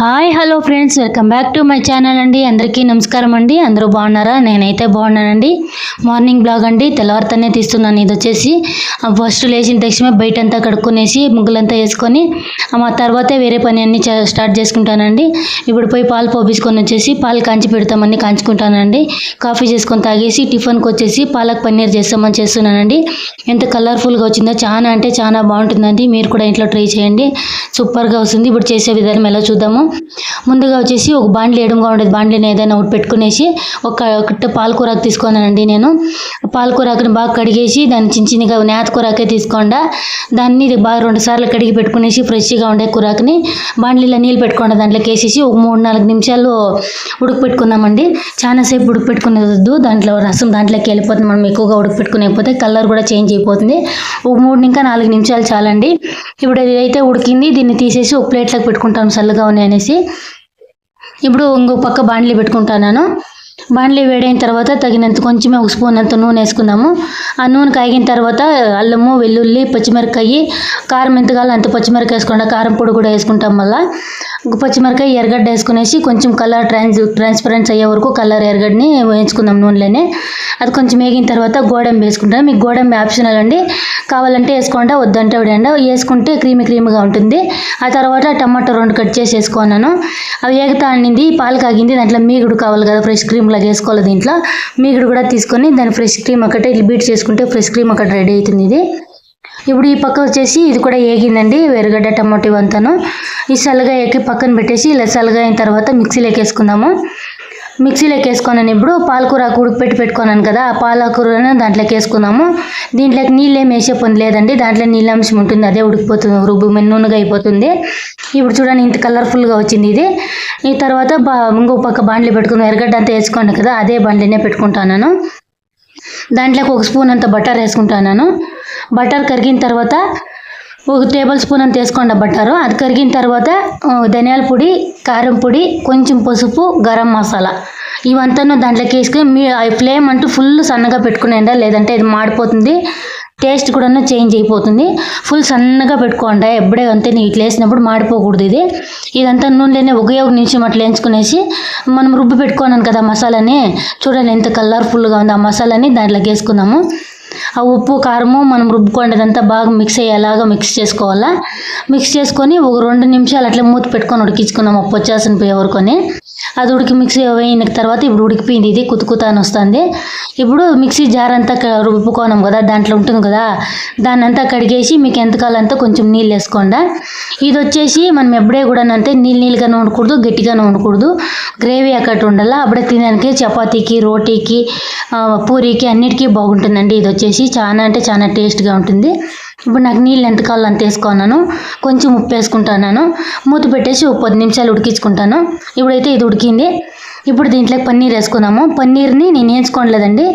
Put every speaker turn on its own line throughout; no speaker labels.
Hi hello friends welcome back to my channel అండి. అందరికీ నమస్కారం అండి. అందరూ బాగున్నారా? నేనైతే బాగున్నానండి. మార్నింగ్ బ్లాగ్ అండి. తెల్లవారితోనే తీస్తున్నాను. ఇది వచ్చేసి ఫస్ట్ లేచిన తక్షణమే బయట అంతా కడుక్కునేసి ముగ్గులంతా వేసుకొని ఆ తర్వాతే వేరే పని అన్ని స్టార్ట్ చేసుకుంటానండి. ఇప్పుడు పోయి పాలు పోపించుకొని వచ్చేసి పాలు కాంచి పెడతామని కాంచుకుంటానండి. కాఫీ చేసుకొని తాగేసి టిఫిన్కి వచ్చేసి పాలక్ పన్నీర్ చేస్తామని చేస్తున్నానండి. ఎంత కలర్ఫుల్గా వచ్చిందో చాలా అంటే చాలా బాగుంటుందండి. మీరు కూడా ఇంట్లో ట్రై చేయండి. సూపర్గా వస్తుంది. ఇప్పుడు చేసే విధానం ఎలా చూద్దాము? ముందుగా వచ్చేసి ఒక బాండ్లీ ఎడుముగా ఉండేది బాండ్లీని ఏదైనా ఒకటి పెట్టుకునేసి ఒక ఒకటి పాలకూరకు తీసుకున్నానండి నేను. పాలకూరకుని బాగా కడిగేసి దాన్ని చిన్న చిన్నగా నేత కూరకే తీసుకోండా. దాన్ని బాగా రెండు సార్లు కడిగి పెట్టుకునేసి ఫ్రెష్గా ఉండే కూరాకుని బాండ్లీలో నీళ్ళు పెట్టుకోండి. దాంట్లోకి వేసేసి ఒక మూడు నాలుగు నిమిషాలు ఉడకపెట్టుకుందామండి. చాలాసేపు ఉడకపెట్టుకునేది దాంట్లో రసం దాంట్లోకి వెళ్ళిపోతుంది. మనం ఎక్కువగా ఉడకపెట్టుకునేకపోతే కలర్ కూడా చేంజ్ అయిపోతుంది. ఒక మూడు ఇంకా నాలుగు నిమిషాలు చాలండి. ఇప్పుడు ఇదైతే ఉడికింది. దీన్ని తీసేసి ఒక ప్లేట్లోకి పెట్టుకుంటాం. చల్లగా ఉన్నాయని అనేసి ఇప్పుడు ఇంకో పక్క బాండ్లీ పెట్టుకుంటాను బాండ్లీ వేడైన తర్వాత తగినంత కొంచెమే ఒక స్పూన్ అంత నూనె వేసుకుందాము. ఆ నూనె కాగిన తర్వాత అల్లము వెల్లుల్లి పచ్చిమిరపకాయ కారం ఎంత అంత పచ్చిమిరపకాయ వేసుకోండి. కారం పొడి కూడా వేసుకుంటాం మళ్ళీ. పచ్చిమిరపకాయ ఎర్రగడ్డ వేసుకునేసి కొంచెం కలర్ ట్రాన్స్ ట్రాన్స్పరెన్స్ అయ్యే వరకు కలర్ ఎర్రగడ్డని వేయించుకుందాం నూనెలోనే. అది కొంచెం వేగిన తర్వాత గోడంబి వేసుకుంటాం మీకు గోడంబి ఆప్షనల్ అండి. కావాలంటే వేసుకోండి వద్దంటే విడండి వేసుకుంటే క్రీమీ క్రీమ్గా ఉంటుంది. ఆ తర్వాత టమాటో రెండు కట్ చేసి వేసుకున్నాను. అవి వేగతా అన్నింది పాలు కాగింది దాంట్లో మీగుడు కావాలి కదా ఫ్రెష్ క్రీమ్లో లాగా వేసుకోవాలి దీంట్లో. మీకు కూడా తీసుకొని దాని ఫ్రెష్ క్రీమ్ ఒకటే బీట్ చేసుకుంటే ఫ్రెష్ క్రీమ్ ఒకటి రెడీ అవుతుంది ఇది. ఇప్పుడు ఈ పక్క వచ్చేసి ఇది కూడా ఏగిందండి ఎర్రగడ్డ టమాటో ఇవంతాను ఈ సల్లగా ఎక్కి పక్కన పెట్టేసి ఇలా సల్లగా అయిన తర్వాత మిక్సీలోకి వేసుకుందాము. మిక్సీలోకి వేసుకున్నాను ఇప్పుడు పాలకూర ఉడికిపెట్టి పెట్టుకున్నాను కదా ఆ పాలకూరను దాంట్లోకి వేసుకుందాము దీంట్లోకి నీళ్ళు ఏం వేసే పని లేదండి. దాంట్లో నీళ్ళ అంశం ఉంటుంది అదే ఉడికిపోతుంది రుబ్బు నూనెగా అయిపోతుంది. ఇప్పుడు చూడండి ఇంత కలర్ఫుల్గా వచ్చింది ఇది. ఈ తర్వాత బా ఇంకో పక్క బాండ్లీ పెట్టుకుని ఎర్రగడ్డ అంతా వేసుకోండి కదా అదే బాండ్లీనే పెట్టుకుంటాను దాంట్లోకి ఒక స్పూన్ అంత బటర్ వేసుకుంటాను బటర్ కరిగిన తర్వాత ఒక టేబుల్ స్పూన్ అంత వేసుకోండి బట్టారు. అది కరిగిన తర్వాత ధనియాల పొడి కారం పొడి కొంచెం పసుపు గరం మసాలా. ఇవంతా దాంట్లోకి వేసుకుని మీ ఫ్లేమ్ అంటూ ఫుల్ సన్నగా పెట్టుకునేండా లేదంటే ఇది మాడిపోతుంది. టేస్ట్ కూడా చేంజ్ అయిపోతుంది. ఫుల్ సన్నగా పెట్టుకోండి. ఎప్పుడే అంతే నీకు ఇట్లా వేసినప్పుడు మాడిపోకూడదు ఇది. ఇదంతా నూనెలోనే ఒకే ఒక నిమిషం అట్లా వేయించుకునేసి మనం రుబ్బి పెట్టుకున్నాను కదా మసాలాని. చూడండి ఎంత కలర్ఫుల్గా ఉంది ఆ మసాలాని. దాంట్లోకి వేసుకుందాము. ఆ ఉప్పు కారము మనం రుబ్బుకోండదంతా బాగా మిక్స్ అయ్యేలాగా మిక్స్ చేసుకోవాలా? మిక్స్ చేసుకొని ఒక రెండు నిమిషాలు అట్లా మూత పెట్టుకొని ఉడికించుకున్నాం ఉప్పు వచ్చేసిన పోయేవరకొని అది ఉడికి మిక్సీ అయిన తర్వాత ఇప్పుడు ఉడికిపోయింది. ఇది కుతుకుతా అని వస్తుంది. ఇప్పుడు మిక్సీ జార్ అంతా రుబ్బుకోనాం కదా దాంట్లో ఉంటుంది కదా దాన్ని అంతా కడిగేసి మీకు ఎంత కాలంతా కొంచెం నీళ్ళు వేసుకోండి. ఇది వచ్చేసి మనం ఎప్పుడే కూడా అంటే నీళ్ళు నీళ్ళుగానే ఉండకూడదు గట్టిగానే ఉండకూడదు. గ్రేవీ అక్కడ ఉండాలా అప్పుడే తినడానికి చపాతీకి రోటీకి పూరీకి అన్నిటికీ బాగుంటుందండి. ఇది వచ్చేసి చాలా అంటే చాలా టేస్ట్గా ఉంటుంది. ఇప్పుడు నాకు నీళ్ళు ఎంత కావాలో అంత వేసుకున్నాను. కొంచెం ఉప్పు వేసుకుంటున్నాను. మూత పెట్టేసి ఒక పది నిమిషాలు ఉడికించుకుంటాను. ఇప్పుడైతే ఇది ఉడికింది. ఇప్పుడు దీంట్లోకి పన్నీర్ వేసుకుందాము. పన్నీర్ని నేను వేయించుకోవట్లేదండి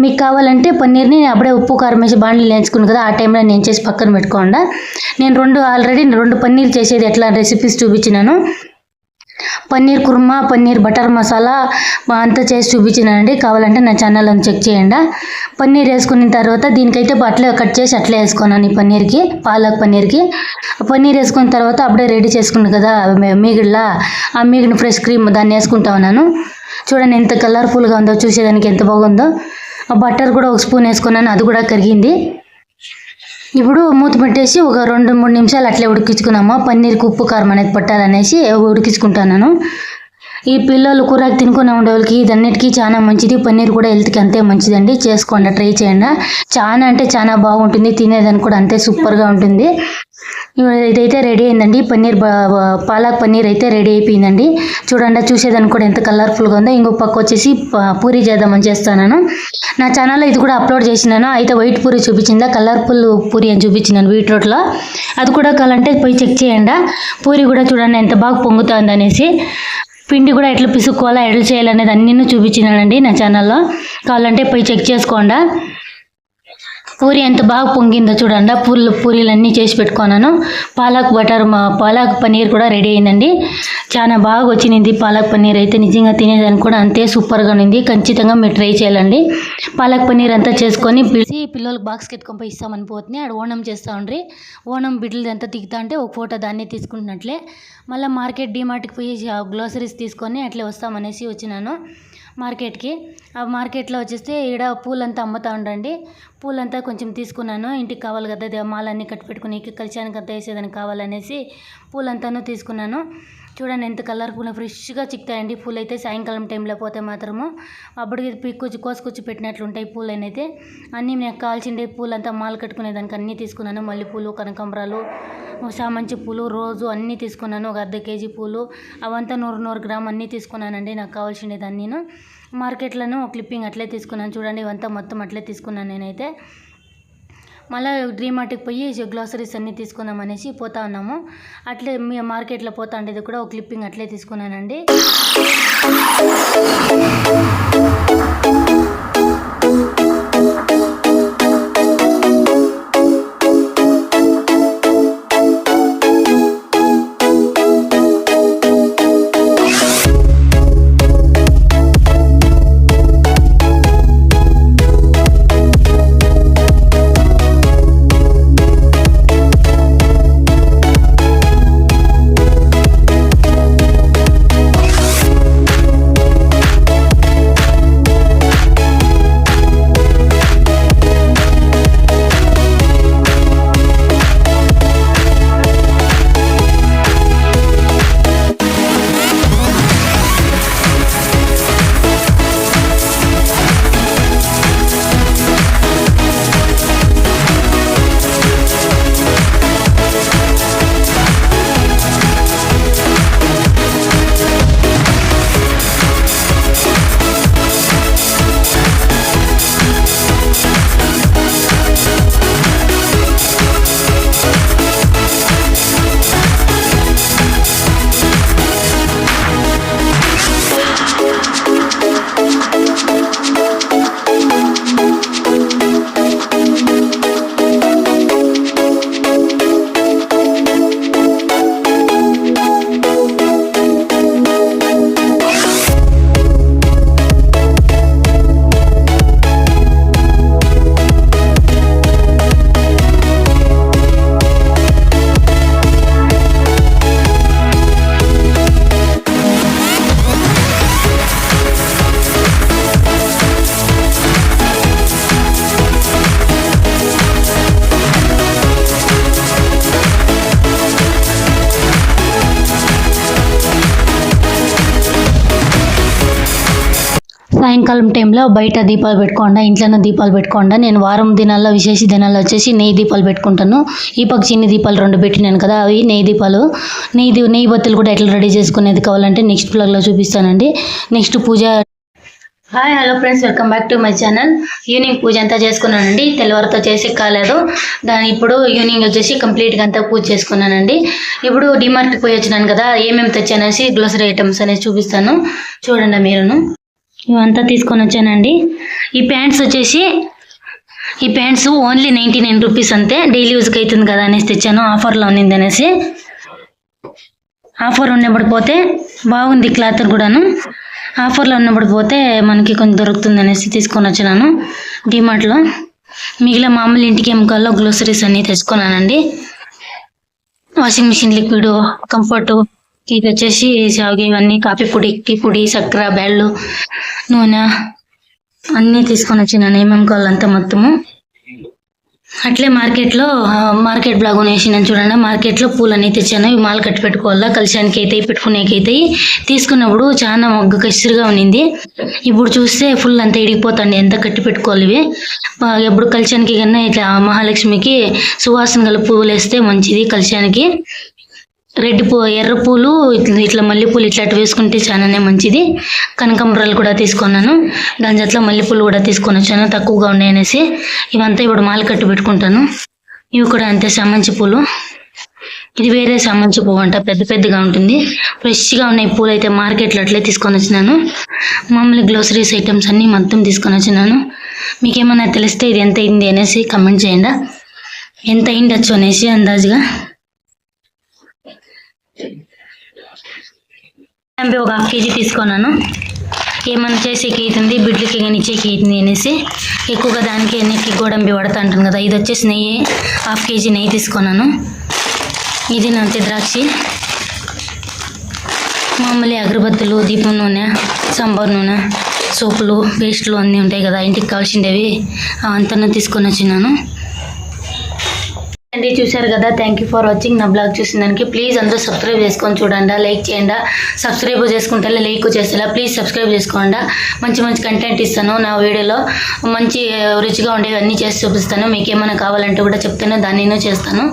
మీకు కావాలంటే పన్నీర్ని నేను అప్పుడే ఉప్పు కారం వేసి బాండ్లు వేయించుకుని కదా ఆ టైంలో నేను చేసి పక్కన పెట్టుకోండి. నేను రెండు ఆల్రెడీ రెండు పన్నీర్ చేసేది ఎట్లా రెసిపీస్ చూపించినాను. పన్నీర్ కుర్మా పన్నీర్ బటర్ మసాలా అంతా చేసి చూపించినానండి. కావాలంటే నా ఛానల్ చెక్ చేయండి. పన్నీర్ వేసుకున్న తర్వాత దీనికైతే అట్లే కట్ చేసి అట్లే వేసుకున్నాను ఈ పన్నీర్కి పాలక్ పన్నీర్కి. పన్నీర్ వేసుకున్న తర్వాత అప్పుడే రెడీ చేసుకున్నాను కదా మీ- ఆ మీగడ ఫ్రెష్ క్రీమ్ దాన్ని వేసుకుంటా ఉన్నాను. చూడండి ఎంత కలర్ఫుల్గా ఉందో చూసేదానికి ఎంత బాగుందో. ఆ బటర్ కూడా ఒక స్పూన్ వేసుకున్నాను అది కూడా కరిగింది. ఇప్పుడు మూత పెట్టేసి ఒక రెండు మూడు నిమిషాలు అట్లే ఉడికించుకున్నాము. పన్నీర్కి ఉప్పు కారం అనేది పట్టాలనేసి ఉడికించుకుంటున్నాను. ఈ పిల్లలు కూరకు తినుకునే ఉండేవాళ్ళకి ఇదన్నిటికీ చాలా మంచిది. పన్నీర్ కూడా హెల్త్కి అంతే మంచిదండి. చేసుకోండి ట్రై చేయండి. చాలా అంటే చాలా బాగుంటుంది. తినేదానికి కూడా అంతే సూపర్గా ఉంటుంది. ఇదైతే రెడీ అయిందండి. పన్నీర్ బా- పాలక్ పన్నీర్ అయితే రెడీ అయిపోయిందండి. చూడండి చూసేదానికి కూడా ఎంత కలర్ఫుల్గా ఉందో. ఇంకో పక్క వచ్చేసి ప- పూరి చేద్దామని చేస్తాను నా ఛానల్లో ఇది కూడా అప్లోడ్ చేసినాను. అయితే వైట్ పూరి చూపించిందా? కలర్ఫుల్ పూరి అని చూపించినాను బీట్రూట్లో. అది కూడా కావాలంటే పోయి చెక్ చేయండి. పూరి కూడా చూడండి ఎంత బాగా పొంగుతుంది అనేసి. పిండి కూడా ఎట్లా పిసుక్కోవాలా ఎట్లా చేయాలనేది అన్నీ చూపించినానండి నా ఛానల్లో. కావాలంటే పోయి చెక్ చేసుకోండి. పూరి ఎంత బాగా పొంగిందో చూడండి. పూలు పూరీలన్నీ చేసి పెట్టుకున్నాను. పాలక్ బటర్ మా పాలక్ పన్నీర్ కూడా రెడీ అయిందండి. చాలా బాగా వచ్చింది పాలక్ పన్నీర్. అయితే నిజంగా తినేదానికి కూడా అంతే సూపర్గా ఉంది. ఖచ్చితంగా మీరు ట్రై చేయాలండి. పాలక్ పన్నీర్ అంతా చేసుకొని పిలిచి పిల్లలకు బాక్స్ ఎత్తుకొని పోయి ఇస్తామని పోతుంది. ఆడ ఓనం చేస్తూ ఉండ్రి. ఓనం బిడ్డలు ఎంత దిగుతా అంటే ఒక ఫోటో దాన్ని తీసుకుంటున్నట్లే. మళ్ళీ మార్కెట్ డిమార్ట్కి పోయి గ్లోసరీస్ తీసుకొని అట్లే వస్తామనేసి వచ్చినాను. మార్కెట్కి. ఆ మార్కెట్లో వచ్చేస్తే ఈడ పూలంతా అమ్ముతూ ఉండండి. పూలంతా కొంచెం తీసుకున్నాను. ఇంటికి కావాలి కదా మాలన్నీ కట్టి పెట్టుకుని కలిశానికి అంతా వేసేదానికి కావాలనేసి పూలంతాను తీసుకున్నాను. చూడండి ఎంత కలర్ఫుల్ ఫ్రెష్గా చిక్తాయండి పూలు అయితే సాయంకాలం టైంలో పోతే మాత్రము అప్పటికి పిక్కుచ్చి కోసుకొచ్చి పెట్టినట్లు ఉంటాయి పూలు అయితే అన్నీ నాకు కావాల్సిండే పూలంతా మాల కట్టుకునేదానికి అన్నీ తీసుకున్నాను. మల్లెపూలు కనకాంబరాలు చామంతి పూలు రోజు అన్నీ తీసుకున్నాను. ఒక అర్ధ కేజీ పూలు అవంతా నూరు నూరు గ్రామ్ అన్నీ తీసుకున్నానండి. నాకు కావాల్సిన దాన్ని నేను. మార్కెట్లోనూ క్లిప్పింగ్ అట్లే తీసుకున్నాను. చూడండి ఇవంతా మొత్తం అట్లే తీసుకున్నాను నేనైతే. మళ్ళీ డ్రీమార్ట్కి పోయి గ్లాసరీస్ అన్నీ తీసుకుందాం అనేసి పోతా ఉన్నాము. అట్లే మీ మార్కెట్లో పోతా ఉండేది కూడా ఒక క్లిప్పింగ్ అట్లే తీసుకున్నానండి. సాయంకాలం టైంలో బయట దీపాలు పెట్టుకోండా ఇంట్లోనే దీపాలు పెట్టుకోండా. నేను వారం దినాల్లో విశేష దినాల్లో వచ్చేసి నెయ్యి దీపాలు పెట్టుకుంటాను. ఈ పక్క చిన్ని దీపాలు రెండు పెట్టినాను కదా అవి నెయ్యి దీపాలు. నెయ్యి దీ- నెయ్యి బత్తులు కూడా ఎట్లా రెడీ చేసుకునేది కావాలంటే నెక్స్ట్ బ్లాగ్లో చూపిస్తానండి. Next puja. Hi hello friends welcome back to my channel. Evening puja అంతా చేసుకున్నానండి. తెల్లవారితో చేసి కాలేదు. దాని ఇప్పుడు ఈవినింగ్ వచ్చేసి కంప్లీట్గా అంతా పూజ చేసుకున్నానండి. ఇప్పుడు డిమార్ట్కి పోయి వచ్చినాను కదా ఏమేమి తెచ్చానేసి గ్లోసరీ ఐటమ్స్ అనేది చూపిస్తాను. చూడండి మీరును. ఇవంతా తీసుకొని వచ్చానండి. ఈ ప్యాంట్స్ వచ్చేసి ఈ pants only ninety nine rupees అంతే. డైలీ యూజ్కి అవుతుంది కదా అనేసి తెచ్చాను. ఆఫర్లో ఉన్నింది అనేసి. ఆఫర్ ఉన్నప్పుడు పోతే బాగుంది క్లాత్ కూడాను. ఆఫర్లో ఉన్నప్పుడు పోతే మనకి కొంచెం దొరుకుతుంది అనేసి తీసుకొని వచ్చినాను డిమార్ట్లో. మిగిలిన మామూలు ఇంటికి ఎముకల్లో గ్లోసరీస్ అన్నీ తెచ్చుకున్నానండి. Washing machine liquid comfort. ఇది వచ్చేసి సాగు ఇవన్నీ కాఫీ పొడి టీ పొడి చక్కెర బెళ్ళు నూనె అన్నీ తీసుకొని వచ్చినాను ఏమేమి కావాలంతా మొత్తము. అట్లే మార్కెట్లో మార్కెట్ బ్లాగ్ వేసినాను చూడండి. మార్కెట్లో పూలన్నీ తెచ్చాను. ఇవి మాల కట్టి పెట్టుకోవాలా? కలిశానికి అయితే పెట్టుకునేకి అయితే తీసుకున్నప్పుడు చాలా మొగ్గ కసిరిగా ఉన్నింది. ఇప్పుడు చూస్తే ఫుల్ అంతా ఇడిగిపోతుంది ఎంత కట్టి పెట్టుకోవాలి ఇవి? ఎప్పుడు కలిశానికి కన్నా ఇట్లా మహాలక్ష్మికి సువాసన గల పువ్వులు వేస్తే మంచిది కలిశానికి. రెడ్ పూ ఎర్ర పూలు ఇట్లా ఇట్లా మల్లెపూలు ఇట్లాంటి వేసుకుంటే చాలానే మంచిది. కనకాంబరాలు కూడా తీసుకున్నాను. దాని జట్లో మల్లెపూలు కూడా తీసుకొని వచ్చాను. తక్కువగా ఉన్నాయి అనేసి ఇవంతా ఇప్పుడు మాల కట్టి పెట్టుకుంటాను. ఇవి కూడా అంతే సమంచి పూలు. ఇది వేరే సమంచి పువ్వు అంట. పెద్ద పెద్దగా ఉంటుంది. ఫ్రెష్గా ఉన్నాయి పూలు అయితే మార్కెట్లో అట్లే తీసుకొని వచ్చినాను. మామూలు గ్లోసరీస్ ఐటమ్స్ అన్నీ మొత్తం తీసుకొని వచ్చినాను. మీకేమైనా తెలిస్తే ఇది ఎంత అయింది అనేసి కమెంట్ చేయండి. ఎంత అయిండొచ్చు అనేసి అందాజుగా. అంటే ఒక హాఫ్ కేజీ తీసుకున్నాను. ఏమన్నా చేసేకి అవుతుంది బిడ్లకి కానీ ఇచ్చేకి అవుతుంది అనేసి. ఎక్కువగా దానికి నెక్కి గోడంబి పడతా అంటాను కదా ఇది వచ్చేసి నెయ్యి హాఫ్ కేజీ నెయ్యి తీసుకున్నాను. ఇది నంతి ద్రాక్షి. మామూలు అగరబత్తులు దీపం నూనె సాంబార్ నూనె సోపులు పేస్టులు అన్నీ ఉంటాయి కదా ఇంటికి కావాల్సిండేవి. అంతా తీసుకొని వచ్చినాను. అండి చూశారు కదా థ్యాంక్ యూ ఫర్ వాచింగ్ నా బ్లాగ్ చూసిన దానికి ప్లీజ్ అందరూ సబ్స్క్రైబ్ చేసుకొని చూడండి లైక్ చేయండి సబ్స్క్రైబ్ చేసుకుంటే లైక్ చేసేలా ప్లీజ్ సబ్స్క్రైబ్ చేసుకోండి. మంచి మంచి కంటెంట్ ఇస్తాను నా వీడియోలో. మంచి రుచిగా ఉండేవి అన్నీ చేసి చూపిస్తాను. మీకు ఏమైనా కావాలంటే కూడా చెప్తాను దాన్ని చేస్తాను.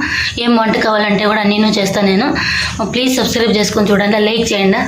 ఏం వంట కావాలంటే కూడా అన్నీ చేస్తాను నేను. ప్లీజ్ సబ్స్క్రైబ్ చేసుకొని చూడండి లైక్ చేయండి.